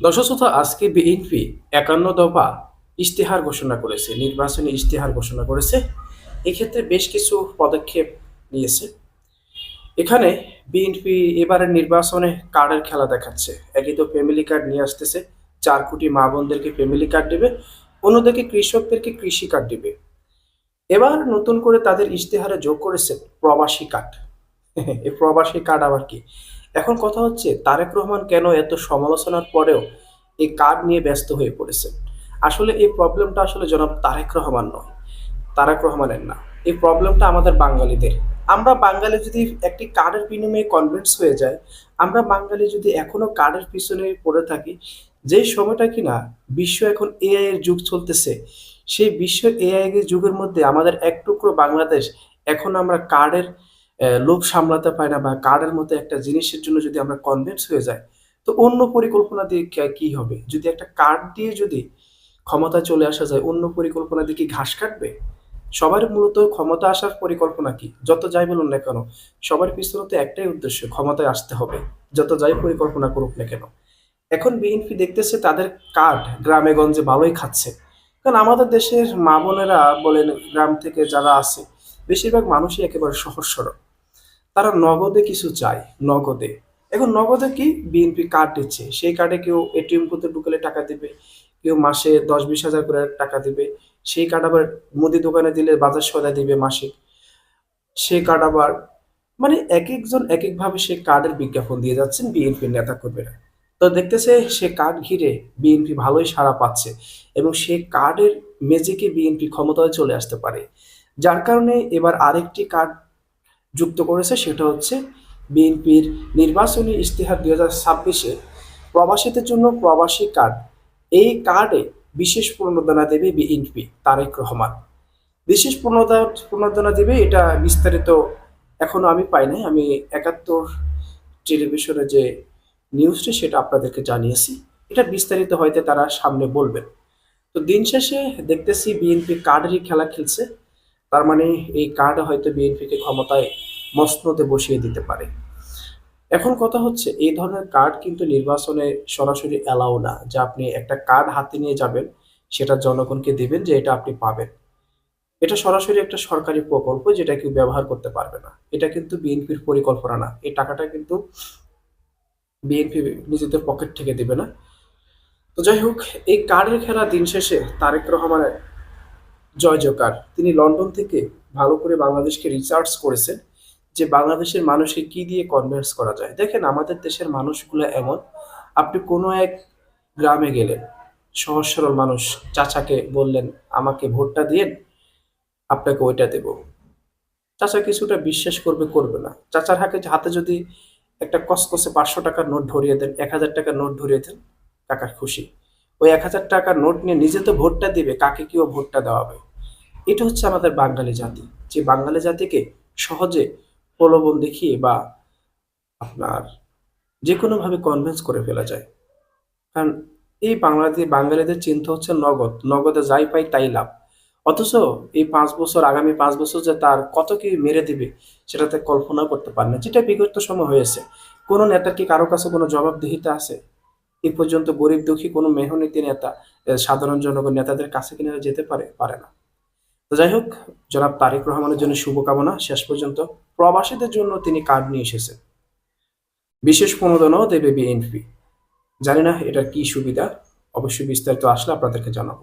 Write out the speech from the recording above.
দর্শক আজকে বিএনপি একান্ন দফা ইশতেহার ঘোষণা করেছে, নির্বাচনী ইশতেহার ঘোষণা করেছে। এক্ষেত্রে বেশ কিছু পদক্ষেপ নিয়েছে। এখানে বিএনপি এবারের নির্বাচনে কার্ডের খেলা দেখাচ্ছে। একই তো ফ্যামিলি কার্ড নিয়ে আসতেছে। চার কোটি মা বোনদেরকে ফ্যামিলি কার্ড দেবে, অন্যদিকে কৃষকদেরকে কৃষি কার্ড দেবে। এবার নতুন করে তাদের ইশতেহারে যোগ করেছে প্রবাসী কার্ড। এই প্রবাসী কার্ড আবার কি? এখন কথা হচ্ছে, তারেক রহমান কেন এত সমালোচনার পরেও এই কার্ড নিয়ে ব্যস্ত হয়ে পড়েছে আসলে এই প্রবলেমটা আসলে জনাব তারেক রহমান নয়। তারেক রহমানের না। এই প্রবলেমটা আমাদের বাঙালিদের। আমরা বাঙালি যদি একটি কার্ডের বিনিময়ে কনভিন্স হয়ে যায় আমরা বাঙালি যদি এখনও কার্ডের পিছনে পড়ে থাকি, যেই সময়টা কিনা বিশ্ব এখন এআই এর যুগ চলতেছে, সেই বিশ্ব এআই যুগের মধ্যে আমাদের এক টুকরো বাংলাদেশ এখন আমরা কার্ডের লোভ সামলাতে পারি না বা কার্ডের মতো একটা জিনিসের জন্য যদি আমরা কনভিন্স হয়ে যাই, তো অন্য পরিকল্পনা দিয়ে কি- কি হবে? যদি একটা কার্ড দিয়ে যদি ক্ষমতা চলে আসা যায়, অন্য পরিকল্পনা দিয়ে কি ঘাস কাটবে? সবার মূলত ক্ষমতা আসার পরিকল্পনা কি? যত যাই বলুন না কেন, সবার পিছনে তো একটাই উদ্দেশ্য, ক্ষমতায় আসতে হবে। যত যাই পরিকল্পনা করুক না কেন। এখন বিএনপি দেখতেছে তাদের কার্ড গ্রামে গঞ্জে ভালোই খাচ্ছে। কারণ আমাদের দেশের মা বোনেরা বলেন, গ্রাম থেকে যারা আছে বেশিরভাগ মানুষই একেবারে সহজ সরল তারা নগদে কিছু চায়, নগদে। এখন নগদে কি বিএনপি কার্ড দিচ্ছে? সেই কার্ডে কেউ এটিএম করতে ঢুকলে টাকা দিবে, কেউ মাসে দশ বিশ হাজার করে টাকা দিবে, সেই কার্ড আবার মুদি দোকানে দিলে বাজার সদা দিবে মাসিক সেই কার্ড আবার মানে এক একজন এক একভাবে সেই কার্ডের বিজ্ঞাপন দিয়ে যাচ্ছেন বিএনপির নেতা কর্মীরা তো দেখতেছে সে কার্ড ঘিরে বিএনপি ভালোই সাড়া পাচ্ছে এবং সে কার্ডের মেজিকে বিএনপি ক্ষমতায় চলে আসতে পারে। যার কারণে এবার আরেকটি কার্ড যুক্ত করেছে সেটা হচ্ছে বিএনপির নির্বাচনী ইশতেহার দুই হাজার ছাব্বিশে প্রবাসীদের জন্য প্রবাসী কার্ড। এই কার্ডে বিশেষ প্রণোদনা দেবে বিএনপি, তারেক রহমান। বিশেষ প্রণোদনা প্রণোদনা দেবে এটা বিস্তারিত এখনও আমি পাই নাই। আমি একাত্তর টেলিভিশনে যে নিউজটি সেটা আপনাদেরকে জানিয়েছি। এটা বিস্তারিত হয়তো তারা সামনে বলবেন। তো দিন শেষে দেখতেছি বিএনপি কার্ডেরই খেলা খেলছে। তার মানে এই কার্ড হয়তো বিএনপিকে ক্ষমতায় মসনদে বসিয়ে দিতে পারে। এখন কথা হচ্ছে, এই ধরনের কার্ড কিন্তু নির্বাচনে সরাসরি অ্যালাউ না। যে আপনি একটা কার্ড হাতে নিয়ে যাবেন, সেটা জনগণকে দিবেন যে এটা আপনি পাবেন। এটা সরাসরি একটা সরকারি প্রকল্প যেটা কেউ ব্যবহার করতে পারবে না। এটা কিন্তু বিএনপির পরিকল্পনা না। এই টাকাটা কিন্তু বিএনপি নিজেদের পকেট থেকে দেবে না। তো যাই হোক, এই কার্ডের খেলা দিন শেষে তারেক রহমানের জয় জয়কার। তিনি লন্ডন থেকে ভালো করে বাংলাদেশকে রিসার্চ করেছেন যে বাংলাদেশের মানুষকে কি দিয়ে কনভিন্স করা যায়। দেখেন, আমাদের দেশের মানুষগুলো এমন। আপনি কোনো এক গ্রামে গেলেন, সহজ সরল মানুষ চাচাকে বললেন, আমাকে ভোটটা দিয়েন আপনাকে ওইটা দেব। চাচা কিছুটা বিশ্বাস করবে করবে না। চাচার হাতে হাতে যদি একটা কসকসে পাঁচশো টাকার নোট ধরিয়ে দেন, এক হাজার টাকার নোট ধরিয়ে দেন কাকা খুশি। ওই এক হাজার টাকার নোট নিয়ে নিজে তো ভোটটা দিবে, কাকে কিও ভোটটা দেওয়া হবে এটা হচ্ছে আমাদের বাঙালি জাতি। যে বাঙালি জাতিকে সহজে প্রলোভন দেখিয়ে বা আপনার যে কোনোভাবে কনভিন্স করে ফেলা যায়। কারণ এই বাংলাদেশ, বাঙালিদের চিন্তা হচ্ছে নগদ। নগদে যাই পাই তাই লাভ। অথচ এই পাঁচ বছর, আগামী পাঁচ বছর যে তার কত কি মেরে দিবে, সেটাতে কল্পনা করতে পারে না। যেটা বিগত সময় হয়েছে। কোনো নেতার কি কারও কাছে কোনো জবাবদিহিতা আছে? এ পর্যন্ত গরিব দুঃখী কোনো মেহনীতি নেতা সাধারণ জনগণ নেতাদের কাছে কিনে যেতে পারে পারে না। তো যাই হোক, জনাব তারেক রহমানের জন্য শুভকামনা। শেষ পর্যন্ত প্রবাসীদের জন্য তিনি কার্ড নিয়ে এসেছেন। বিশেষ প্রণোদনাও দেবে বিএনপি। জানি না এটা কি সুবিধা। অবশ্যই বিস্তারিত আসলে আপনাদেরকে জানাব।